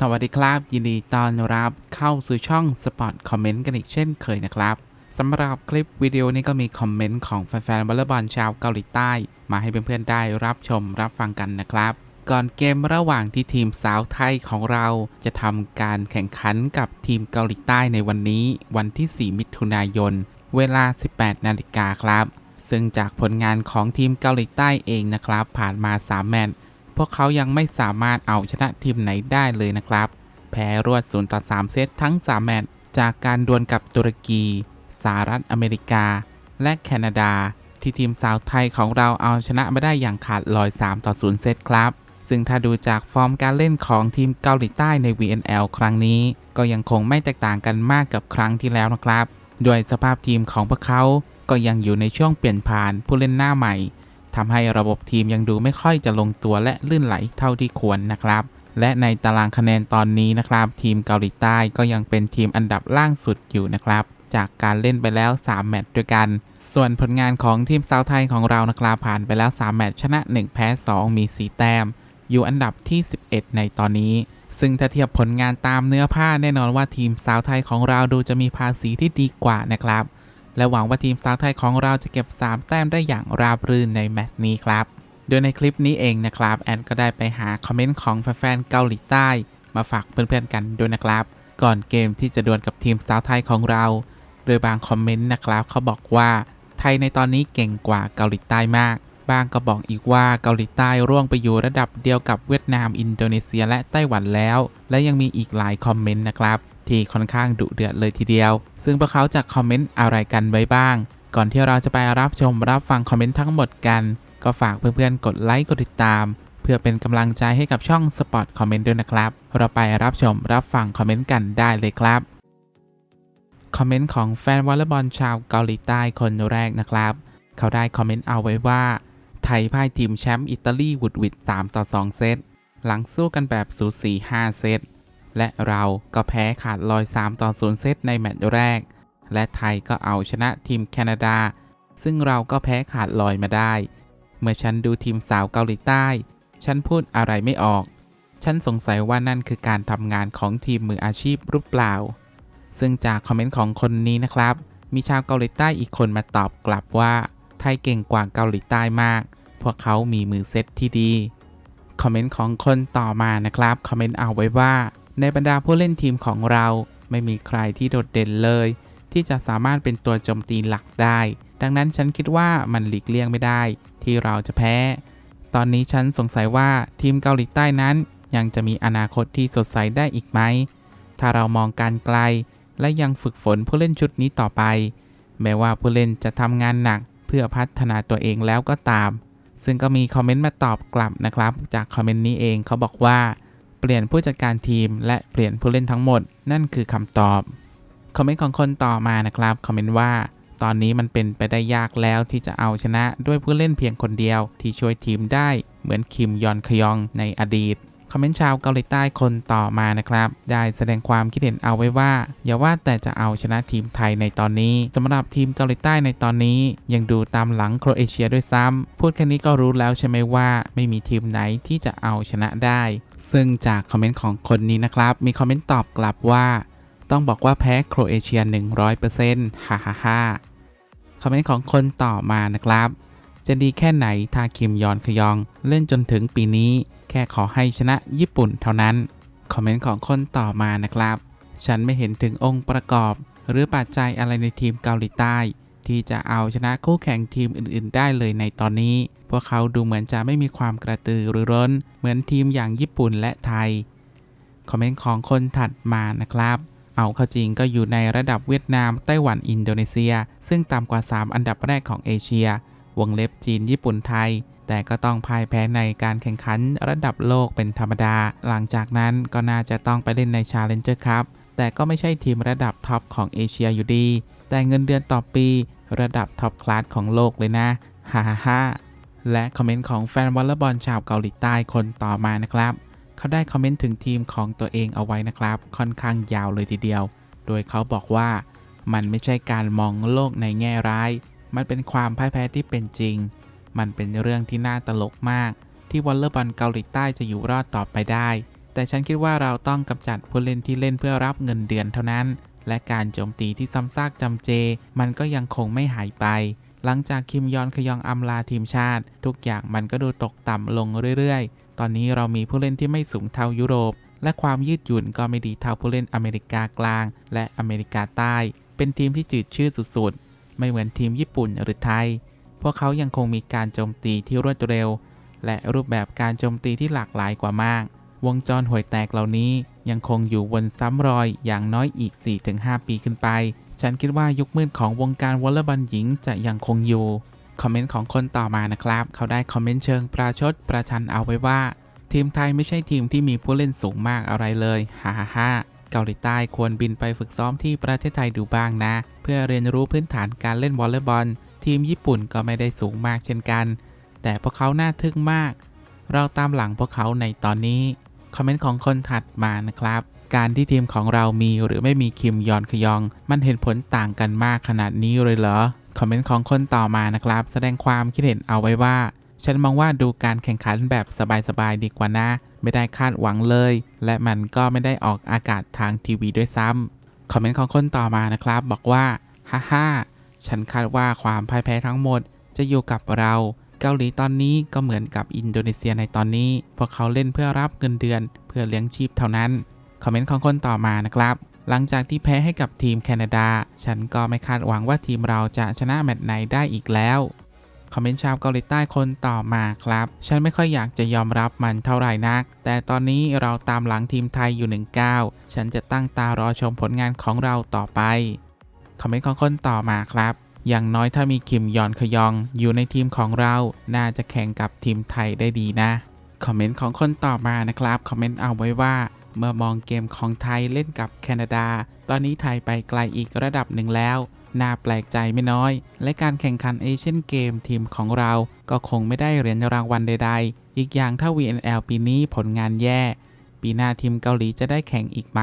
สวัสดีครับ ยินดีต้อนรับเข้าสู่ช่องสปอตคอมเมนต์กันอีกเช่นเคยนะครับสำหรับคลิปวิดีโอนี้ก็มีคอมเมนต์ของแฟนๆวอลเลย์บอลชาวเกาหลีใต้ มาให้เพื่อนๆได้รับชมรับฟังกันนะครับ ก่อนเกมระหว่างที่ทีมสาวไทยของเราจะทำการแข่งขันกับทีมเกาหลีใต้ในวันนี้วันที่ 4 มิถุนายน เวลา 18 นาฬิกาครับ ซึ่งจากผลงานของทีมเกาหลีใต้เองนะครับ ผ่านมา 3 แมตช์ พวกเขายังไม่สามารถเอาชนะทีมไหนได้เลยนะครับ แพ้รวด0ต่อ3เซตทั้ง 3 แมตช์จากการดวลกับตุรกีสหรัฐอเมริกา และแคนาดา ที่ทีมสาวไทยของเราเอาชนะไม่ได้อย่างขาดลอย 3 ต่อ 0 เซตครับ ซึ่งถ้าดูจากฟอร์มการเล่นของทีมเกาหลีใต้ใน VNL ครั้งนี้ ก็ยังคงไม่แตกต่างกันมากกับครั้งที่แล้วนะครับ ด้วยสภาพทีมของพวกเขาก็ยังอยู่ในช่วงเปลี่ยนผ่านผู้เล่นหน้าใหม่ ทำให้ระบบทีมยังดูไม่ค่อยจะลงตัวและลื่นไหลเท่าที่ควรนะครับ และในตารางคะแนนตอนนี้นะครับ ทีมเกาหลีใต้ก็ยังเป็นทีมอันดับล่างสุดอยู่นะครับจากการเล่นไปแล้ว 3 แมตช์ด้วยกัน ส่วนผลงานของทีมสาวไทยของเรานะครับผ่านไปแล้ว 3 แมตช์ชนะ 1 แพ้ 2 มี 4 แต้ม อยู่อันดับที่ 11 ในตอนนี้ ซึ่งถ้าเทียบผลงานตามเนื้อผ้าแน่นอนว่าทีมสาวไทยของเราดูจะมีภาษีที่ดีกว่านะครับ และหวังว่าทีมสาวไทยของเราจะเก็บ 3 แต้มได้อย่างราบรื่นในแมตช์นี้ครับ โดยในคลิปนี้เองนะครับแอนก็ได้ไปหาคอมเมนต์ของแฟนๆเกาหลีใต้มาฝากเพื่อนๆกันด้วยนะครับ ก่อนเกมที่จะดวลกับทีมสาวไทยของเรา โดยบางคอมเมนต์นะครับเขาบอกว่าไทยในตอนนี้เก่งกว่าเกาหลีใต้มาก บางก็บอกอีกว่าเกาหลีใต้ร่วงไปอยู่ระดับเดียวกับเวียดนาม อินโดนีเซีย และไต้หวันแล้ว และยังมีอีกหลายคอมเมนต์นะครับ ที่ค่อนข้างดุเดือดเลยทีเดียว ซึ่งพวกเขาจะคอมเมนต์อะไรกันไว้บ้าง ก่อนที่เราจะไปรับชมรับฟังคอมเมนต์ทั้งหมดกัน ก็ฝากเพื่อนๆกดไลค์กดติดตาม เพื่อเป็นกำลังใจให้กับช่องสปอตคอมเมนต์ด้วยนะครับ เราไปรับชมรับฟังคอมเมนต์กันได้เลยครับคอมเมนต์ของแฟนวอลเลย์บอลชาวเกาหลีใต้คนแรกนะครับ เขาได้คอมเมนต์เอาไว้ว่า ไทยพ่ายทีมแชมป์อิตาลีวุดวิด3ต่อ 2 เซต หลังสู้กันแบบสูสี 5 เซต และเราก็แพ้ขาดลอย 3 ต่อ 0 เซตในแมตช์แรก และไทยก็เอาชนะทีมแคนาดา ซึ่งเราก็แพ้ขาดลอยมาได้ เมื่อฉันดูทีมสาวเกาหลีใต้ ฉันพูดอะไรไม่ออก ฉันสงสัยว่านั่นคือการทำงานของทีมมืออาชีพหรือเปล่า ซึ่งจากคอมเมนต์ของคนนี้นะครับ มีชาวเกาหลีใต้อีกคนมาตอบกลับว่า ไทยเก่งกว่าเกาหลีใต้มาก พวกเขามีมือเซตที่ดี คอมเมนต์ของคนต่อมานะครับ คอมเมนต์เอาไว้ว่า ในบรรดาผู้เล่นทีมของเรา ไม่มีใครที่โดดเด่นเลย ที่จะสามารถเป็นตัวโจมตีหลักได้ ดังนั้นฉันคิดว่ามันหลีกเลี่ยงไม่ได้ ที่เราจะแพ้ ตอนนี้ฉันสงสัยว่าทีมเกาหลีใต้นั้น ยังจะมีอนาคตที่สดใสได้อีกไหม ถ้าเรามองการไกล และยังฝึกฝนผู้เล่นชุดนี้ต่อไป แม้ว่าผู้เล่นจะทำงานหนัก เพื่อพัฒนาตัวเองแล้วก็ตาม ซึ่งก็มีคอมเมนต์มาตอบกลับนะครับ จากคอมเมนต์นี้เองเขาบอกว่า ลี่ยนผู้จัดการทีม และเปลี่ยนผู้เล่นทั้งหมด นั่นคือคำตอบ คอมเมนต์ของคนต่อมานะครับคอมเมนต์ว่า ตอนนี้มันเป็นไปได้ยากแล้วที่จะเอาชนะด้วยผู้เล่นเพียงคนเดียวที่ช่วยทีมได้เหมือนคิมยอนคยองในอดีต คอมเมนต์ชาวเกาหลีใต้คนต่อมานะครับ ได้แสดงความคิดเห็นเอาไว้ว่า อย่าว่าแต่จะเอาชนะทีมไทยในตอนนี้สำหรับทีมเกาหลีใต้ในตอนนี้ ยังดูตามหลังโครเอเชียด้วยซ้ำพูดแค่นี้ก็รู้แล้วใช่ไหมว่า ไม่มีทีมไหนที่จะเอาชนะได้ ซึ่งจากคอมเมนต์ของคนนี้นะครับ มีคอมเมนต์ตอบกลับว่า ต้องบอกว่าแพ้โครเอเชีย 100%ฮ่าฮ่าฮ่าคอมเมนต์ของคนต่อมานะครับ จะดีแค่ไหนถ้าคิมยอนคยอง เล่นจนถึงปีนี้ ค่ขอให้ชนะญี่ปุ่นเท่านั้น คอมเมนต์ของคนต่อมานะครับ ฉันไม่เห็นถึงองค์ประกอบ หรือปัจจัยอะไรในทีมเกาหลีใต้ ที่จะเอาชนะคู่แข่งทีมอื่น ๆ ได้เลยในตอนนี้ พวกเขาดูเหมือนจะไม่มีความกระตือรือร้น เหมือนทีมอย่างญี่ปุ่นและไทย คอมเมนต์ของคนถัดมานะครับเอาเข้าจริงก็อยู่ในระดับเวียดนาม ไต้หวันอินโดนีเซีย ซึ่งต่ำกว่า 3 อันดับแรกของเอเชีย วงเล็บจีนญี่ปุ่นไทย แต่ก็ต้องพ่ายแพ้ในการแข่งขันระดับโลกเป็นธรรมดา หลังจากนั้นก็น่าจะต้องไปเล่นใน Challenger ครับแต่ก็ไม่ใช่ทีมระดับท็อปของเอเชียอยู่ดี แต่เงินเดือนต่อปีระดับท็อปคลาสของโลกเลยนะฮ่าฮ่าฮ่าและคอมเมนต์ของแฟนวอลเลย์บอลชาวเกาหลีใต้คนต่อมานะครับ เขาได้คอมเมนต์ถึงทีมของตัวเองเอาไว้นะครับ ค่อนข้างยาวเลยทีเดียว โดยเขาบอกว่ามันไม่ใช่การมองโลกในแง่ร้าย มันเป็นความพ่ายแพ้ที่เป็นจริง มันเป็นเรื่องที่น่าตลกมาก ที่วอลเลย์บอลเกาหลีใต้จะอยู่รอดต่อไปได้ แต่ฉันคิดว่าเราต้องกำจัดผู้เล่นที่เล่นเพื่อรับเงินเดือนเท่านั้น และการโจมตีที่ซ้ำซากจำเจ มันก็ยังคงไม่หายไป หลังจากคิมยอนขยองอำลาทีมชาติ ทุกอย่างมันก็ดูตกต่ำลงเรื่อยๆ ตอนนี้เรามีผู้เล่นที่ไม่สูงเท่ายุโรป และความยืดหยุ่นก็ไม่ดีเท่าผู้เล่นอเมริกากลาง และอเมริกาใต้ เป็นทีมที่จืดชืดสุดๆ ไม่เหมือนทีมญี่ปุ่นหรือไทย พวกเขายังคงมีการโจมตีที่รวดเร็ว และรูปแบบการโจมตีที่หลากหลายกว่ามาก วงจรห่วยแตกเหล่านี้ยังคงอยู่วนซ้ำรอยอย่างน้อยอีก 4-5 ปีขึ้นไป ฉันคิดว่ายุคมืดของวงการวอลเลย์บอลหญิงจะยังคงอยู่ คอมเมนต์ของคนต่อมานะครับ เขาได้คอมเมนต์เชิงประชดประชันเอาไว้ว่า ทีมไทยไม่ใช่ทีมที่มีผู้เล่นสูงมากอะไรเลย ฮ่าฮ่าฮ่าเกาหลีใต้ควรบินไปฝึกซ้อมที่ประเทศไทยดูบ้างนะ เพื่อเรียนรู้พื้นฐานการเล่นวอลเลย์บอล ทีมญี่ปุ่นก็ไม่ได้สูงมากเช่นกัน แต่พวกเขาน่าทึ่งมาก เราตามหลังพวกเขาในตอนนี้ คอมเมนต์ของคนถัดมานะครับ การที่ทีมของเรามีหรือไม่มีคิมยอนขยอง มันเห็นผลต่างกันมากขนาดนี้เลยเหรอ คอมเมนต์ของคนต่อมานะครับ แสดงความคิดเห็นเอาไว้ว่า ฉันมองว่าดูการแข่งขันแบบสบายๆดีกว่านะ ไม่ได้คาดหวังเลย และมันก็ไม่ได้ออกอากาศทางทีวีด้วยซ้ำคอมเมนต์ของคนต่อมานะครับ บอกว่าฮ่าฮ่า ฉันคาดว่าความพ่ายแพ้ทั้งหมดจะอยู่กับเรา เกาหลีตอนนี้ก็เหมือนกับอินโดนีเซียในตอนนี้ พวกเขาเล่นเพื่อรับเงินเดือน เพื่อเลี้ยงชีพเท่านั้น คอมเมนต์ของคนต่อมานะครับ หลังจากที่แพ้ให้กับทีมแคนาดา ฉันก็ไม่คาดหวังว่าทีมเราจะชนะแมตช์ไหนได้อีกแล้วคอมเมนต์ชาวเกาหลีใต้คนต่อมาครับ ฉันไม่ค่อยอยากจะยอมรับมันเท่าไหร่นัก แต่ตอนนี้เราตามหลังทีมไทยอยู่หนึ่งก้าวฉันจะตั้งตารอชมผลงานของเราต่อไป คอมเมนต์ของคนต่อมาครับ อย่างน้อยถ้ามีคิมยอนขยองอยู่ในทีมของเรา น่าจะแข่งกับทีมไทยได้ดีนะ คอมเมนต์ของคนต่อมานะครับ คอมเมนต์เอาไว้ว่า เมื่อมองเกมของไทยเล่นกับแคนาดา ตอนนี้ไทยไปไกลอีกระดับหนึ่งแล้ว น่าแปลกใจไม่น้อย และการแข่งขันเอเชียนเกมทีมของเรา ก็คงไม่ได้เหรียญรางวัลใด ๆ อีกอย่างถ้า VNL ปีนี้ผลงานแย่ ปีหน้าทีมเกาหลีจะได้แข่งอีกไหม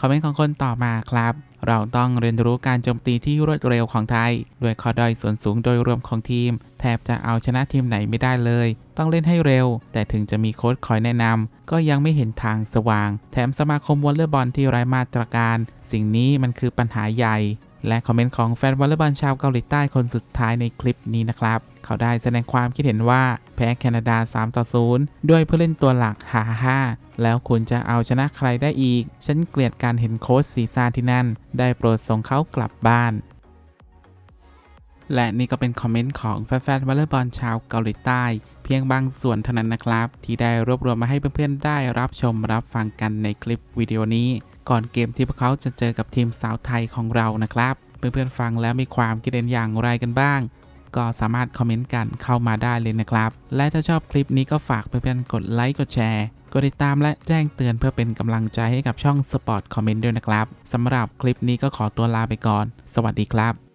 คอมเมนต์ของคนต่อมาครับ เราต้องเรียนรู้การโจมตีที่รวดเร็วของไทย ด้วยข้อด้อยส่วนสูงโดยรวมของทีม แทบจะเอาชนะทีมไหนไม่ได้เลย ต้องเล่นให้เร็ว แต่ถึงจะมีโค้ชคอยแนะนำก็ยังไม่เห็นทางสว่าง แถมสมาคมวอลเลย์บอลที่ไร้มาตรการ สิ่งนี้มันคือปัญหาใหญ่ และคอมเมนต์ของแฟนวอลเลย์บอลชาวเกาหลีใต้คนสุดท้ายในคลิปนี้นะครับ เขาได้แสดงความคิดเห็นว่าแพ้แคนาดา 3 ต่อ 0 ด้วยผู้เล่นตัวหลักฮ่าฮ่าแล้วคุณจะเอาชนะใครได้อีก ฉันเกลียดการเห็นโค้ชซีซาที่นั่น ได้โปรดส่งเขากลับบ้านและนี่ก็เป็นคอมเมนต์ของแฟนๆวอลเลย์บอลชาวเกาหลีใต้ เพียงบางส่วนเท่านั้นนะครับ ที่ได้รวบรวมมาให้เพื่อนๆได้รับชมรับฟังกันในคลิปวิดีโอนี้ ก่อนเกมที่พวกเขาจะเจอกับทีมสาวไทยของเรานะครับ เพื่อนๆฟังแล้วมีความคิดเห็นอย่างไรกันบ้าง ก็สามารถคอมเมนต์กันเข้ามาได้เลยนะครับ และถ้าชอบคลิปนี้ก็ฝากเพื่อนๆกดไลค์กดแชร์กดติดตามและแจ้งเตือนเพื่อเป็นกำลังใจให้กับช่อง Sport Comment ด้วยนะครับสำหรับคลิปนี้ก็ขอตัวลาไปก่อน สวัสดีครับ